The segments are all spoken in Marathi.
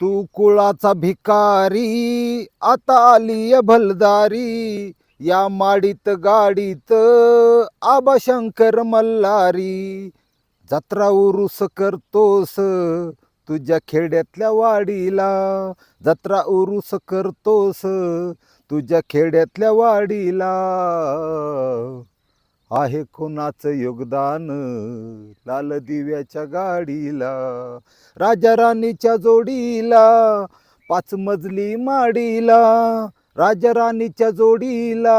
तू कुळाचा भिकारी आता आली भलदारी. या माडीत गाडीत आबा शंकर मल्हारी. जत्रा उरुस करतोस तुझ्या खेड्यातल्या वाडीला. जत्रा उरुस करतोस तुझ्या खेड्यातल्या वाडीला. आहे कोणाचं योगदान. लाल दिव्याच्या गाडीला राजा राणीच्या जोडीला पाच मजली माडीला राजा राणीच्या जोडीला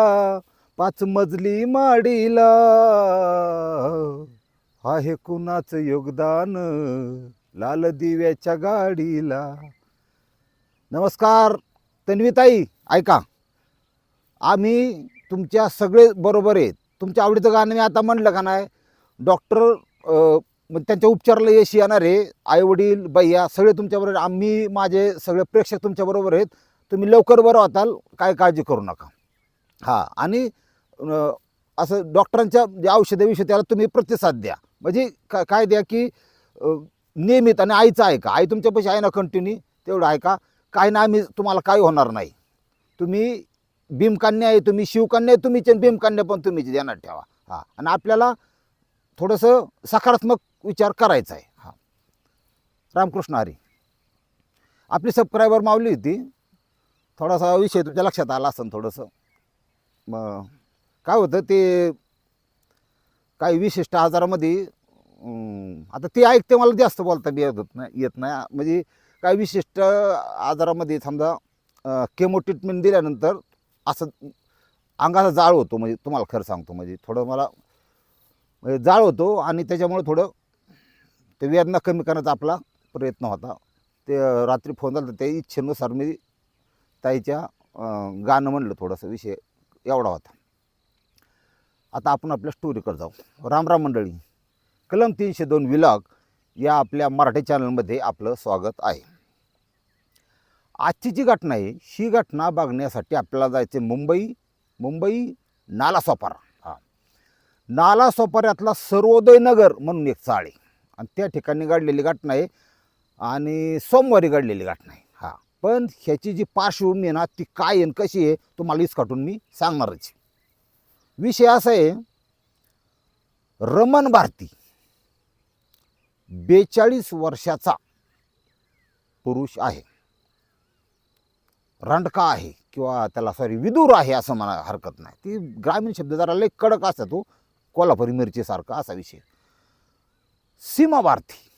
पाच मजली माडीला. आहे कुणाचं योगदान. लाल दिव्याच्या गाडीला. नमस्कार तन्वीताई ऐका. आम्ही तुमच्या सगळे बरोबर आहेत. तुमच्या आवडीचं गाणं मी आता म्हणलं का नाही डॉक्टर मग म्हणजे त्यांच्या उपचाराला यश येणार आहे आईवडील भैया सगळे तुमच्याबरोबर आम्ही माझे सगळे प्रेक्षक तुमच्याबरोबर आहेत. तुम्ही लवकर बरं होताल काय काळजी करू नका. हां आणि असं डॉक्टरांच्या जे औषधाविषयी त्याला तुम्ही प्रतिसाद द्या. म्हणजे का काय द्या की नियमित आणि आईचं ऐका. आई तुमच्यापाशी आहे ना कंटिन्यू तेवढं ऐका. काय ना आम्ही तुम्हाला काय होणार नाही. तुम्ही भीमकन्या आहे तुम्ही शिवकन्या आहे तुम्हीच आणि भीमकन्या पण तुम्हीच ध्यानात ठेवा. हां. आणि आपल्याला थोडंसं सकारात्मक विचार करायचा आहे. हां. रामकृष्ण हरी. आपली सबस्क्रायबर मावली होती. थोडासा विषय तुमच्या लक्षात आला असं थोडंसं. मग काय होतं ते काही विशिष्ट आजारामध्ये आता ते ऐकते मला जास्त बोलता बी येत नाही येत नाही. म्हणजे काही विशिष्ट आजारामध्ये समजा केमो ट्रीटमेंट दिल्यानंतर असं अंगाचा जाळ होतो म्हणजे तुम्हाला खरं सांगतो म्हणजे थोडं मला म्हणजे जाळ होतो आणि त्याच्यामुळे थोडं ते वेदना कमी करण्याचा आपला प्रयत्न होता. ते रात्री फोन झाला तर त्या इच्छेनुसार मी ताईच्या गाणं म्हणलं थोडंसं विषय एवढा होता. आता आपण आपल्या स्टोरीकडे जाऊ. राम राम मंडळी कलम तीनशे दोन विलाग या आपल्या मराठी चॅनलमध्ये आपलं स्वागत आहे. आजची जी घटना आहे ही घटना बघण्यासाठी आपल्याला जायचे मुंबई मुंबई नालासोपारा हां. नालासोपाऱ्यातला सर्वोदय नगर म्हणून एक चाळ आहे. आणि त्या ठिकाणी घडलेली घटना आहे आणि सोमवारी घडलेली घटना आहे. हां. पण ह्याची जी पार्श्वभूमी आहे ना ती काय आहे कशी आहे तुम्हाला इसकाटून मी सांगणारच विषय असा आहे रमण भारती बेचाळीस वर्षाचा पुरुष आहे. रांडका आहे किंवा त्याला सॉरी विदूर आहे असं मला हरकत नाही. ती ग्रामीण शब्द जरा लई कडक असा तो. कोल्हापुरी मिरचीसारखा असा विषय. सीमा भारती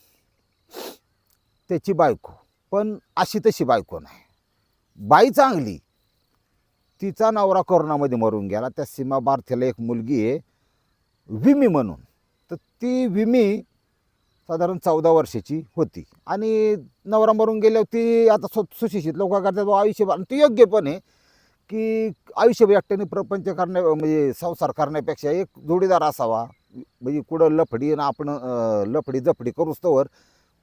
त्याची बायको. पण अशी तशी बायको नाही. बाई चांगली. तिचा नवरा कोरोनामध्ये मरून गेला. त्या सीमा भारतीला एक मुलगी आहे. विमी म्हणून. तर ती विमी साधारण चौदा वर्षाची होती. आणि नवरा मरून गेल्यावर ती आता सु सुशिक्षित लोक करतात बुवा आयुष्यभर. आणि ती योग्य पण आहे की आयुष्यभर एकट्याने प्रपंच करण्या म्हणजे संसार करण्यापेक्षा एक जोडीदार असावा. म्हणजे कुठं लफडी ना आपण लफडी जफडी करूच तोवर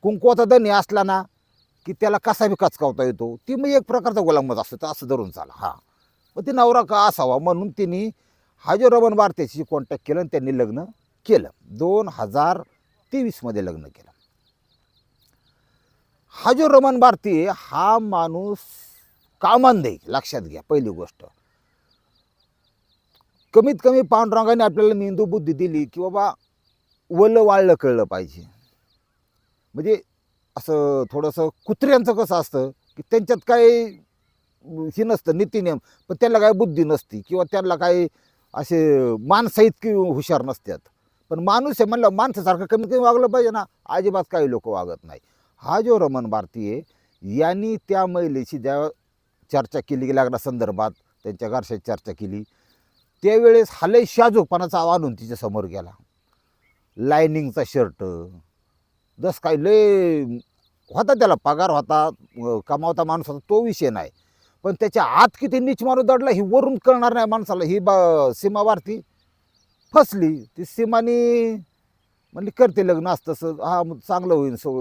कुंकवाचा धनी असला ना की त्याला कसा बी कचकावता येतो. ती मग एक प्रकारचा गुलामच असतो तर असं धरून चाला. हां. मग ते नवरा का असावा म्हणून तिने हाजी रमण भारतीशी कॉन्टॅक्ट केलं आणि त्यांनी लग्न केलं. दोन हजार तेवीसमध्ये लग्न केलं. हा जो रमण भारती हा माणूस कामान लक्षात घ्या पहिली गोष्ट. कमीत कमी पांडुरंगाने आपल्याला मेंदू बुद्धी दिली की बाबा वलं वाळलं कळलं पाहिजे. म्हणजे असं थोडंसं कुत्र्यांचं कसं असतं की त्यांच्यात काही हे नसतं नीतीनियम पण त्यांना काय बुद्धी नसती किंवा त्यांना काही असे माणसं इतकी हुशार नसतात. पण माणूस आहे म्हणलं माणसासारखं कमीत कमी वागलं पाहिजे ना. अजिबात काही लोक वागत नाही. हा जो रमण भारती आहे यांनी त्या महिलेशी ज्या चर्चा केली की लग्नासंदर्भात त्यांच्या घरशात चर्चा केली त्यावेळेस हालय शाजूकपणाचा आणून तिच्या समोर गेला. लायनिंगचा शर्ट जस काय लय होता त्याला पगार होता कमावता माणूस होता तो विषय नाही. पण त्याच्या आत किती नीच माणूस दडला ही वरून कळणार नाही माणसाला. ही बा सीमा भारती फसली ती सीमानी म्हणली करते लग्न असतं तसं हा चांगलं होईल सो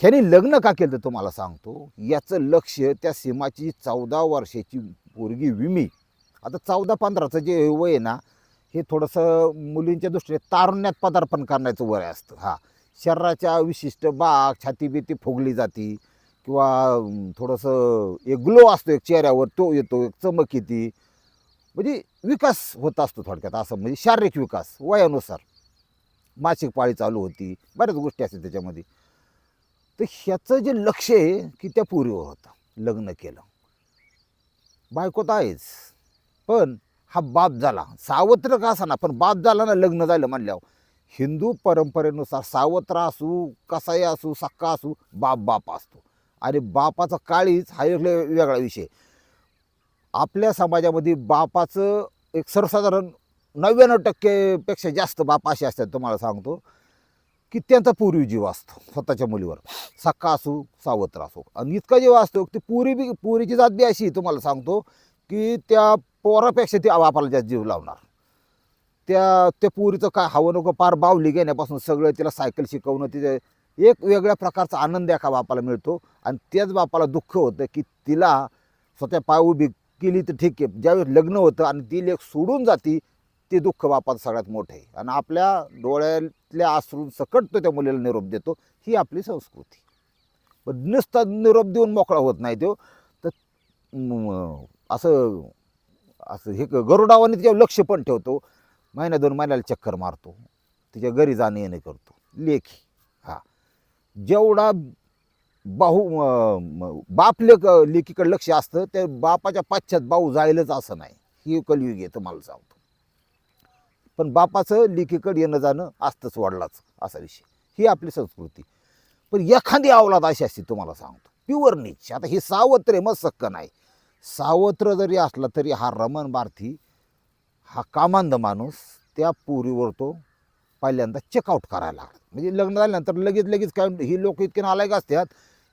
ह्याने लग्न का केलं तर तुम्हाला सांगतो? याचं लक्ष त्या सीमाची चौदा वर्षाची पोरगी विमी. आता चौदा पंधराचं जे वय आहे ना हे थोडंसं मुलींच्या दृष्टीने तारुण्यात पदार्पण करण्याचं वय असतं. हा शरीराच्या विशिष्ट बाग छाती बिती फुगली जाती किंवा थोडंसं एक ग्लो असतो एक चेहऱ्यावर तो येतो एक चमक येते. म्हणजे विकास होत असतो थोडक्यात असं म्हणजे शारीरिक विकास वयानुसार. मासिक पाळी चालू होती बऱ्याच गोष्टी असतात त्याच्यामध्ये. तर ह्याचं जे लक्ष आहे की त्या पूर्वी होतं लग्न केलं. बायको तर आहेच पण हा बाप झाला. सावत्र का असा ना पण बाप झाला ना लग्न झालं म्हणल्यावर. हिंदू परंपरेनुसार सावत्र असू कसाही असू सक्का असू बाप बाप असतो. आणि बापाचा काळीच हा एक वेगळा विषय आपल्या समाजामध्ये बापाचं एक सर्वसाधारण नव्याण्णव टक्केपेक्षा जास्त बाप असे असतात तुम्हाला सांगतो की त्यांचा पूर्वी जीव असतो स्वतःच्या मुलीवर. सक्का असू सावत्र असो. आणि इतका जीव असतो की पुरी बी पुरीची जात बी अशी तुम्हाला सांगतो की त्या पोरापेक्षा ती बापाला जास्त जीव लावणार. त्या त्या पुरीचं काय हवं नको पार बावली घेण्यापासून सगळं तिला सायकल शिकवणं तिथे एक वेगळ्या प्रकारचा आनंद एका बापाला मिळतो. आणि त्याच बापाला दुःख होतं की तिला स्वतः पाय उभी केली तर ठीक आहे. ज्यावेळेस लग्न होतं आणि ती लेख सोडून जाती ते दुःख बापाचं सगळ्यात मोठं आहे. आणि आपल्या डोळ्यातल्या आसरून सकट तो त्या मुलीला निरोप देतो. ही आपली संस्कृती. पण नुसता निरोप देऊन मोकळा होत नाही तो. तर असं असं हे क- गरुडावाने तिच्यावर लक्ष पण ठेवतो. महिन्या दोन महिन्याला चक्कर मारतो. तिच्या घरी जाणं येणं करतो. लेखी. हा. जेवढा बाहू बाप लेख लेकीकडे लक्ष असतं त्या बापाच्या पाश्चात बाहू जायलंच असं नाही. ही कलयुग आहे तुम्हाला सांगतो. पण बापाचं लेकीकडे येणं जाणं असतंच वाढलाच असा विषय. ही आपली संस्कृती. पण एखादी अवलाद अशी असते तुम्हाला सांगतो. प्युअर नीच आता हे सावत्र आहे मग सक्क नाही. सावत्र जरी असला तरी हा रमण भारती हा कामांध माणूस त्या पुरीवर तो पहिल्यांदा चेकआउट करायला लागला. म्हणजे लग्न झाल्यानंतर लगेच लगेच काय ही लोक इतके नालायक असतात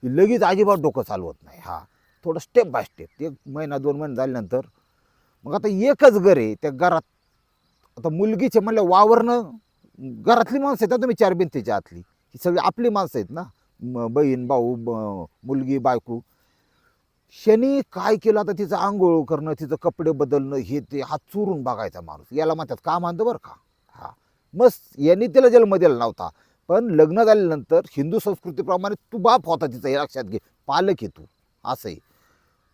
की लगेच अजिबात डोकं चालवत नाही. हा. थोडं स्टेप बाय स्टेप एक महिना दोन महिने झाल्यानंतर मग आता एकच घर आहे त्या घरात आता मुलगीचे म्हणलं वावरणं घरातली माणसं आहेत ना तुम्ही चार भिंतीच्या आतली. ही सगळी आपली माणसं आहेत ना. बहीण भाऊ मुलगी बायको. शनी काय केलं आता तिचं आंघोळ करणं तिचं कपडे बदलणं हे ते हात चुरून बघायचा माणूस. याला म्हणतात काम आणतं बरं का? हा. मस्त. यांनी तिला जन्म दिला नव्हता. पण लग्न झाल्यानंतर हिंदू संस्कृतीप्रमाणे तू बाप होता तिचा हे लक्षात घे. पालक आहे तू असंही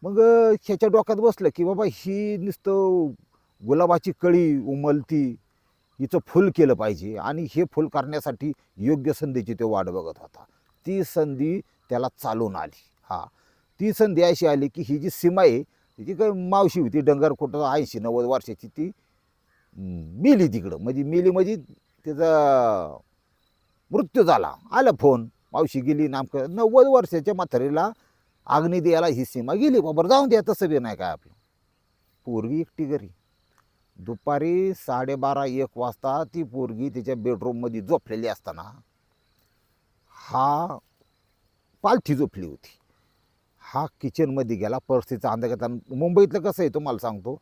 मग ह्याच्या डोक्यात बसलं की बाबा ही नुसतं गुलाबाची कळी उमलती हिचं फुल केलं पाहिजे आणि हे फुल करण्यासाठी योग्य संधीची तो वाट बघत होता. ती संधी त्याला चालून आली. हा. ती संधी अशी आली की ही जी सीमा आहे तिची काय मावशी होती डंगर कुठं ऐंशी नव्वद वर्षाची ती मेली तिकडं. म्हणजे मेली म्हणजे त्याचा मृत्यू झाला. आला फोन मावशी गेली नामकं. नव्वद वर्षाच्या म्हातारीला अग्नी द्यायला ही सीमा गेली. बाबर जाऊन द्या तसं बी नाही काय आपलं. पोरगी एकटी घरी. दुपारी साडेबारा एक वाजता ती पोरगी तिच्या बेडरूममध्ये झोपलेली असताना हा पालथी झोपली होती. हा किचनमध्ये गेला परिस्थितीचा अंदाज घेता मुंबईतलं कसं आहे तुम्हाला सांगतो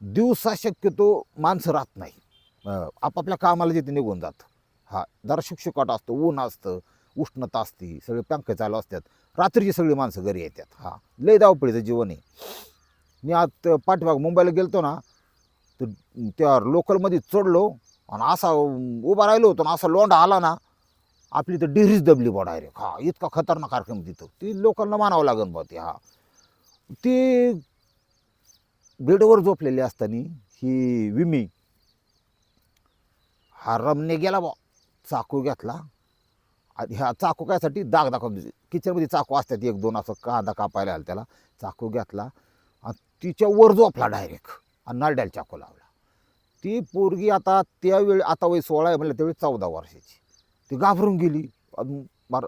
दिवसा शक्यतो माणसं राहत नाही. आपापल्या कामाला जिथे निघून जातं. हा जरा शुकशुकाट असतो ऊन असतं उष्णता असते सगळे पंखे चालू असतात. रात्रीची सगळी माणसं घरी येतात. हा लय धावपळीचं जीवन आहे. मी आत पाठीमाग मुंबईला गेलतो ना तर त्या लोकलमध्ये चढलो आणि असा उभा राहिलो होतो ना असा लोंडा आला ना आपली तर डिरीज दबली बा डायरेक्ट हा इतका खतरनाक कार्यक्रम तिथं. ती लोकांना मानावं लागेल बा ती हा. ती बेडवर झोपलेली असताना ही विमी हा रमने गेला बा चाकू घेतला. आणि ह्या चाकू कायसाठी दाग दाखव किचनमध्ये चाकू असतात एक दोन असं कांदा कापायला आला त्याला. चाकू घेतला. आणि तिच्या वर झोपला डायरेक्ट आणि नारड्याला चाकू लावला. ती पोरगी आता त्यावेळी आता वय सोळा आहे म्हणलं त्यावेळी चौदा वर्षाची. ती घाबरून गेली. अजून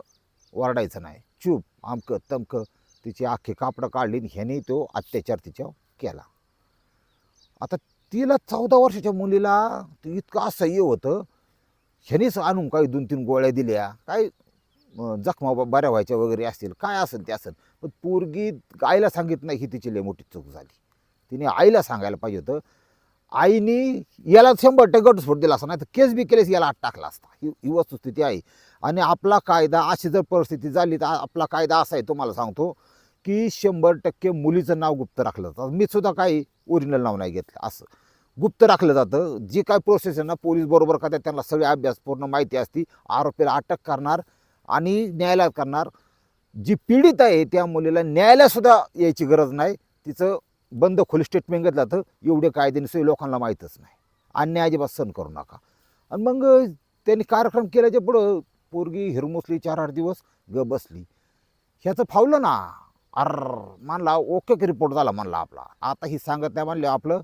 वरडायचं नाही. चूप आमकं तमकं. तिची आखी कापडं काढली ह्याने तो अत्याचार तिच्यावर केला. आता तिला चौदा वर्षाच्या मुलीला इतकं असह्य होतं. ह्यानेच आणून काही दोन तीन गोळ्या दिल्या. काय जखमा ब- बऱ्या व्हायच्या वगैरे असतील. काय असेल ते असेल. पण पोरगी आईला सांगित नाही ही तिची लय मोठी चूक झाली. तिने आईला सांगायला पाहिजे होतं आईने याला शंभर टक्के घटस्फोट दिला असता नाही तर केस बी केलेस याला आत टाकला असता. ही ही वस्तुस्थिती आहे. आणि आपला कायदा अशी जर परिस्थिती झाली तर आपला कायदा असा आहे तुम्हाला सांगतो की शंभर टक्के मुलीचं नाव गुप्त राखलं जातं. मी सुद्धा काही ओरिजिनल नाव नाही घेतलं असं. गुप्त राखलं जातं. जी काय प्रोसेस आहे ना पोलीस बरोबर करतात त्यांना सगळे अभ्यास पूर्ण माहिती असती. आरोपीला अटक करणार आणि न्यायालयात करणार. जी पीडित आहे त्या मुलीला न्यायालयासुद्धा यायची गरज नाही. तिचं बंद खोली स्टेटमेंट घेतलं जातं. एवढे कायद्याने लोकांना माहीतच नाही. अन्याय अजिबात सहन करू नका. आणि मग त्यांनी कार्यक्रम केल्याच्या पुढं पोरगी हिरमुसली चार आठ दिवस ग बसली. ह्याचं फावलं ना. अर मानला ओके की रिपोर्ट झाला म्हणला आपला. आता ही सांगत नाही मानले आपलं.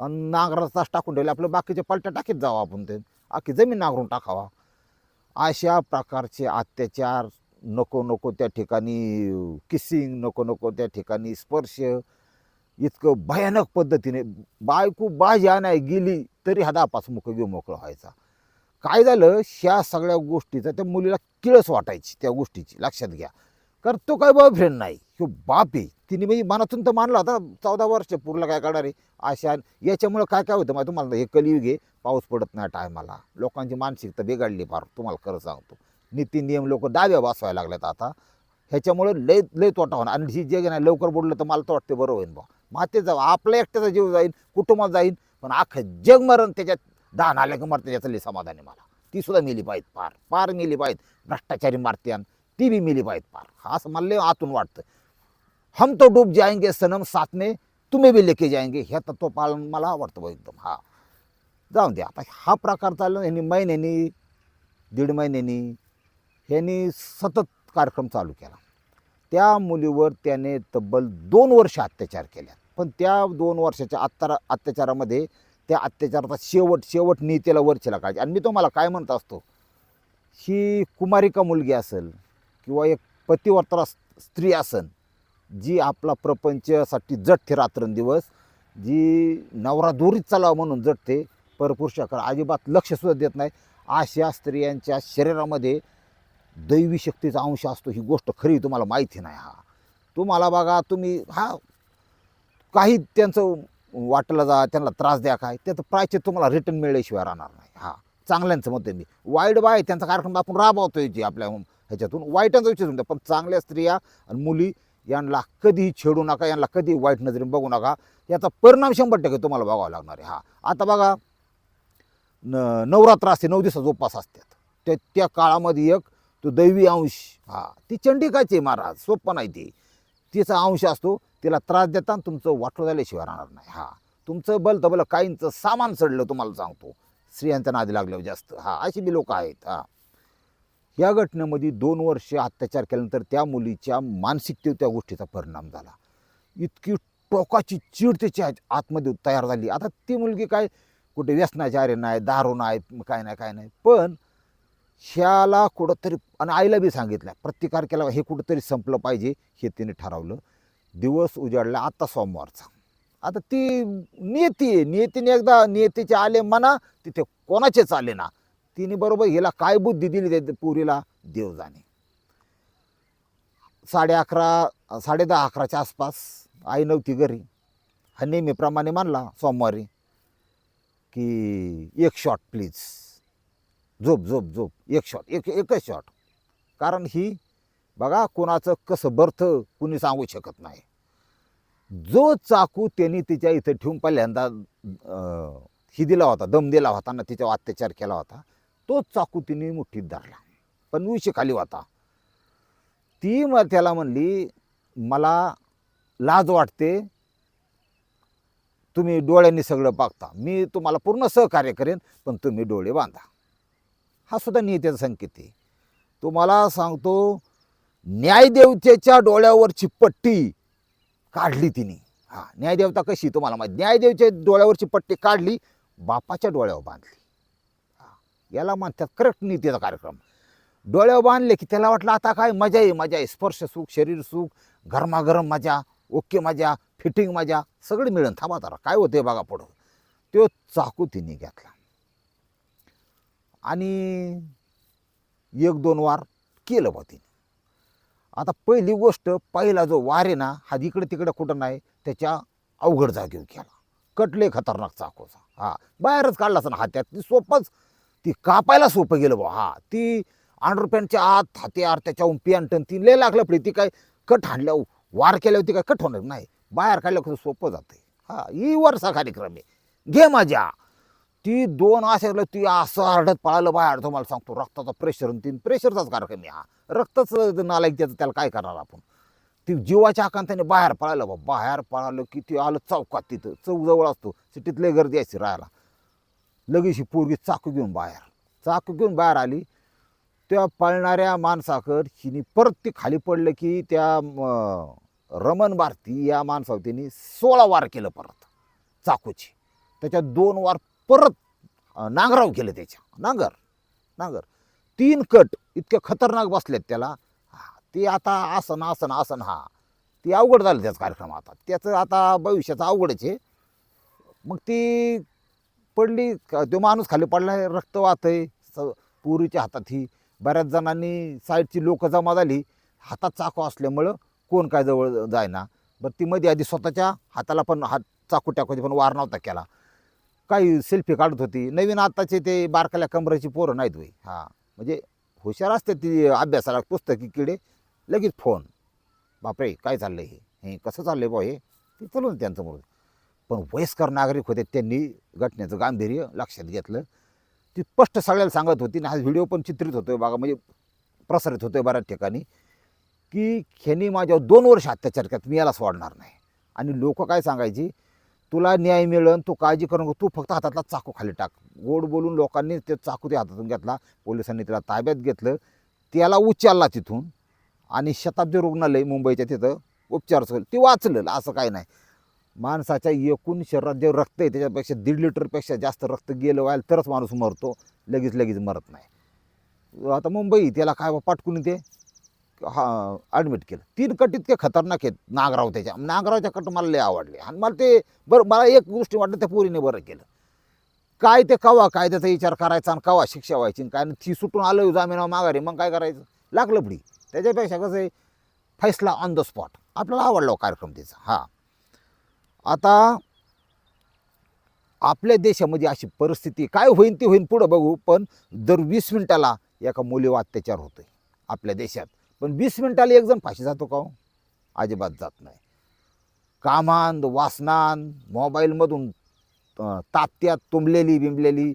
आणि नांगराचा तास टाकून ठेवले. आपलं बाकीचे पलट्या टाकीत जावं आपण ते. आखी जमीन नांगरून टाकावा. अशा प्रकारचे अत्याचार नको नको त्या ठिकाणी किसिंग नको नको त्या ठिकाणी स्पर्श. इतकं भयानक पद्धतीने बायको बाज्या नाही गेली तरी हा दापास मुख घेऊ मोकळं व्हायचा. काय झालं? ह्या सगळ्या गोष्टीचा त्या मुलीला किळस वाटायची त्या गोष्टीची. लक्षात घ्या. कारण तो काय बॉयफ्रेंड नाही. तो बाप आहे. तिने म्हणजे मनातून तर मानला होता चौदा वर्ष पूर्ण काय काढणार आहे? अशा याच्यामुळं काय काय होतं मग तुम्हाला? हे कलियुग आहे पाऊस पडत नाही टायमाला लोकांची मानसिकता बिघडली फार तुम्हाला खरं सांगतो. नीती नियम लोक डाव्या बसवायला लागल्यात आता. ह्याच्यामुळं लय लय तोटा होणार. आणि ही जे नाही लवकर बुडलं तर मला तर वाटते बरं होईल बा मातेचा आपला एकट्याचा जीव जाईल कुटुंबात जाईल पण अख्खं जग मरण त्याच्यात दहा आल्या की मरते त्याचं लई समाधान आहे मला. ती सुद्धा मेली पाहिजे पार फार मिली पाहिजे भ्रष्टाचारी मारते ती बी मेली पाहिजे फार. हा असं मला लय आतून वाटतं. हम तो डूब जाएंगे सनम साथ में तुम्ही बी लेके जाएंगे। हे तत्वपालन मला आवडतं एकदम हा। जाऊन द्या आता हा प्रकार चालला ह्यांनी महिन्यानी दीड महिन्यानी ह्यांनी सतत कार्यक्रम चालू केला. त्या मुलीवर त्याने तब्बल दोन वर्ष अत्याचार केल्या पण त्या दोन वर्षाच्या अत्यारा अत्याचारामध्ये त्या अत्याचाराचा शेवट शेवट नीतीला वरचेला काढायची आणि मी तुम्हाला काय म्हणत असतो ही कुमारिका मुलगी असेल किंवा एक पतिवर्तरा स्त्री असेल जी आपला प्रपंचासाठी जटते रात्रंदिवस जी नवरा दोरीत चालावं म्हणून जटते परपुरुषाकडे अजिबात लक्षसुद्धा देत नाही. अशा स्त्रियांच्या शरीरामध्ये दैवी शक्तीचा अंश असतो ही गोष्ट खरी तुम्हाला माहिती नाही हा. तुम्हाला बघा तुम्ही हा काही त्यांचं वाटलं जा त्यांना त्रास द्या काय त्याचं प्रायचे तुम्हाला रिटर्न मिळल्याशिवाय राहणार नाही हा. चांगल्यांचं म्हणतो मी. वाईट बाय त्यांचा कार्यक्रम आपण राबवतोय जी आपल्या ह्याच्यातून. वाईटांचा विचार पण चांगल्या स्त्रिया आणि मुली यांना कधीही छेडू नका यांना कधी वाईट नजरेने बघू नका. याचा परिणाम शंभर टक्के तुम्हाला बघावा लागणार आहे. हा. आता बघा न नवरात्र असते नऊ दिवसाचा उपवास असतात. त्या त्या काळामध्ये एक तो दैवी अंश हा ती चंडिकाची आहे महाराज सोपं नाही ती. तिचा अंश असतो तिला त्रास देता तुमचं वाटलं झाल्याशिवाय राहणार नाही. हा. तुमचं बल तबलं काहींचं सामान चढलं तुम्हाला सांगतो. स्त्रियांच्या नादी लागल्यावर जास्त. हा अशी बी लोक आहेत. हा. या घटनेमध्ये दोन वर्षे अत्याचार केल्यानंतर त्या मुलीच्या मानसिकतेवर त्या गोष्टीचा परिणाम झाला. इतकी टोकाची चीड त्याच्या आतमध्ये तयार झाली. आता ती मुलगी काय कुठे व्यसनाचे आरे नाही दारू नाही काय नाही काय नाही. पण ह्याला कुठंतरी आणि आईला बी सांगितलं प्रतिकार केला हे कुठंतरी संपलं पाहिजे हे तिने ठरवलं. दिवस उजाडला आता सोमवारचा. आता ती नियती आहे. नियतीने एकदा नियतीचे आले म्हणा तिथे कोणाचेच आले ना. तिने बरोबर हिला काय बुद्धी दिली त्या पुरीला? देव जाणे साडे अकरा साडे दहा अकराच्या आसपास आई नव्हती घरी. हा नेहमीप्रमाणे मानला सोमवारी की एक शॉट प्लीज झोप झोप झोप. एक शॉट एक एकच शॉट कारण ही बघा कोणाचं कसं बर्थ कुणी सांगू शकत नाही. जो चाकू त्यांनी तिच्या इथं ठेवून पहिल्यांदा ही दिला होता दम दिला होता ना तिच्यावर अत्याचार केला होता तोच चाकू तिने मुठीत धरला. पण उशी खाली होता. ती मग त्याला म्हणली मला लाज वाटते. तुम्ही डोळ्यांनी सगळं पागता मी तुम्हाला पूर्ण सहकार्य करेन पण तुम्ही डोळे बांधा. हा सुद्धा नियतेचा संकेत आहे. तुम्हाला सांगतो न्यायदेवतेच्या डोळ्यावरची पट्टी काढली तिने. हा न्यायदेवता कशी? तुम्हाला माहिती? न्यायदेवच्या डोळ्यावरची पट्टी काढली बापाच्या डोळ्यावर बांधली. याला म्हणतात करेक्ट नीतीचा कार्यक्रम. डोळ्यावर बांधले की त्याला वाटलं आता काय मजा आहे मजा आहे. स्पर्श सुख शरीर सुख गरमागरम मजा ओके मजा फिटिंग मजा सगळे मिळून थांबा जरा काय होते बघा पुढं. तो चाकू तिने घेतला. आणि एक दोन वार केलं बा तिने. आता पहिली गोष्ट पहिला जो वार आहे ना हा इकडे तिकडे कुठं नाही त्याच्या अवघड जागेवर केला कटले खतरनाक चाकूचा. हा बाहेरच काढलाच ना हात्यात ती सोपंच ती कापायला सोपं गेलं बा हा ती अंडरपॅन्टच्या आत हात्यार त्याच्याहून पॅन्टन ती लय लागलं पडे ती काय कट हाणल्या वार केल्यावर ती काय कट होणार नाही. बाहेर काढलं कसं सोपं जाते हा ही वरचा कार्यक्रम आहे. घे माझ्या. ती दोन अशा ती असं आरडत पळालं बाहेर. तुम्हाला सांगतो रक्ताचा प्रेशर तीन प्रेशरचाच कार्यक्रम आहे हा. रक्तच नालायक त्याचं त्याला काय करणार आपण? ती जीवाच्या आकांताने बाहेर पळालं बा बाहेर पळालं की ती आलं चौकात तिथं. चौक जवळ असतो सिटीतले गर्दी असते राहायला. लगेच ही पोरगी चाकू घेऊन बाहेर. चाकू घेऊन बाहेर आली. त्या पळणाऱ्या माणसाकड हिने परत ती खाली पडलं की त्या रमण भारती या माणसावर तिने सोळा वार केलं परत चाकूची. त्याच्या दोन वार परत नांगराव केलं त्याच्या. नांगर नांगर. तीन कट इतके खतरनाक बसलेत त्याला. हा, ते आता आसन आसन आसन हा. ते अवघड झालं त्याचा कार्यक्रम आता. त्याचं आता भविष्याचं अवघडच आहे. मग ती पडली का- तो माणूस खाली पडला रक्त वाहत आहे स पुरीच्या हातात ही. बऱ्याच जणांनी साईडची लोक जमा झाली हातात चाकू असल्यामुळं कोण काय जवळ जायना. बरं ती मध्ये आधी स्वतःच्या हाताला पण हात चाकू टाकायची पण वार नव्हता केला. काही सेल्फी काढत होती. नवीन आत्ताचे ते बारकाल्या कमराची पोरं नाहीत होई हां म्हणजे हुशार असते ती अभ्यासाला पुस्तकी किडे लगेच फोन. बापरे काय चाललं हे? हे कसं चाललं आहे बा हे? ते चलून त्यांचं म्हणून. पण वयस्कर नागरिक होते त्यांनी घटनेचं गांभीर्य लक्षात घेतलं. ती स्पष्ट सगळ्याला सांगत होती आणि हा व्हिडिओ पण चित्रित होतोय बघा म्हणजे प्रसारित होतोय बऱ्याच ठिकाणी की ह्यांनी माझ्यावर दोन वर्ष अत्याचार केला मी याला सोडणार नाही. आणि लोक काय सांगायची तुला न्याय मिळन तू काळजी करू नको तू फक्त हातातला चाकू खाली टाक. गोड बोलून लोकांनी ते चाकू ते हातातून घेतला पोलिसांनी त्याला ताब्यात घेतलं त्याला उचलला तिथून. आणि शताब्दी रुग्णालय मुंबईच्या तिथं उपचार सुरू ते वाचलं असं काय नाही. माणसाच्या एकूण शरीरात जे रक्त आहे त्याच्यापेक्षा दीड लिटरपेक्षा जास्त रक्त गेलं व्हायला तरच माणूस मरतो. लगेच लगेच मरत नाही. आता मुंबई त्याला काय बा पाटकून ते हा ॲडमिट केलं. तीन कट इतके खतरनाक आहेत नागराव त्याच्या. नागरावच्या कट मला लय आवडले. आणि मला ते बरं मला एक गोष्टी वाटलं त्या पोरीने बरं केलं. काय ते कवा काय त्याचा विचार करायचा आणि कवा शिक्षा व्हायची आणि काय ती सुटून आलं जामिनावर माघारी मग काय करायचं? लागलं पुढी. त्याच्यापेक्षा कसं आहे फैसला ऑन द स्पॉट आपल्याला आवडला हो कार्यक्रम त्याचा. हा. आता आपल्या देशामध्ये अशी परिस्थिती काय होईन ती होईन पुढं बघू पण दर वीस मिनिटाला एका मुलीवर अत्याचार होतोय आपल्या देशात. पण वीस मिनिटाला एक जण फाशी जातो का हो? अजिबात जात नाही. कामांद वासनान मोबाईलमधून तात्यात तुंबलेली बिंबलेली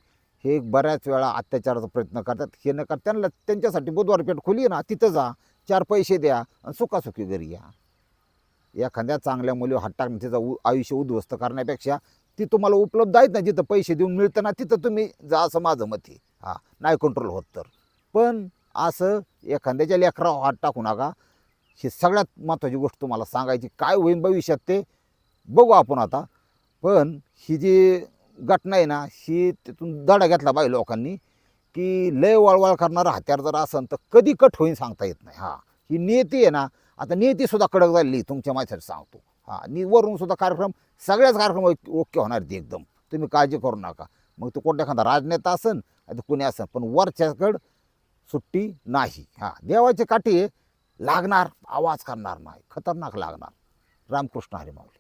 हे बऱ्याच वेळा अत्याचाराचा प्रयत्न करतात. हे न करता त्यांना त्यांच्यासाठी बुधवार पेठ खोली आहे ना तिथं जा चार पैसे द्या आणि सुखासुखी घरी या. एखाद्या चांगल्या मुलीवर हात टाकणं तिचं उ आयुष्य उद्ध्वस्त करण्यापेक्षा ती तुम्हाला उपलब्ध आहेत ना जिथं पैसे देऊन मिळतं ना तिथं तुम्ही जा असं माझं मत आहे. हां नाही कंट्रोल होत तर. पण असं एखाद्याच्या लेकरावर हात टाकू नका. ही सगळ्यात महत्त्वाची गोष्ट तुम्हाला सांगायची. काय होईल भविष्यात ते बघू आपण आता. पण ही जी घटना आहे ना ही तिथून धडा घेतला पाहिजे लोकांनी की लय वळवळ करणारा हत्यार जर असेल तर कधी कट होईन सांगता येत नाही. हां ही नियती आहे ना आता नियतीसुद्धा कडक झाली तुमच्या माझ्यासाठी सांगतो. हां नि वरून सुद्धा कार्यक्रम सगळ्याच कार्यक्रम ओके ओके होणार ते एकदम. तुम्ही काळजी करू नका. मग तो कोणत्या एखादा राजनेता असन आता कुणी असन पण वरच्याकडं सुट्टी नाही. हां देवाचे काठी लागणार आवाज करणार नाही खतरनाक लागणार. रामकृष्ण हरी माऊली.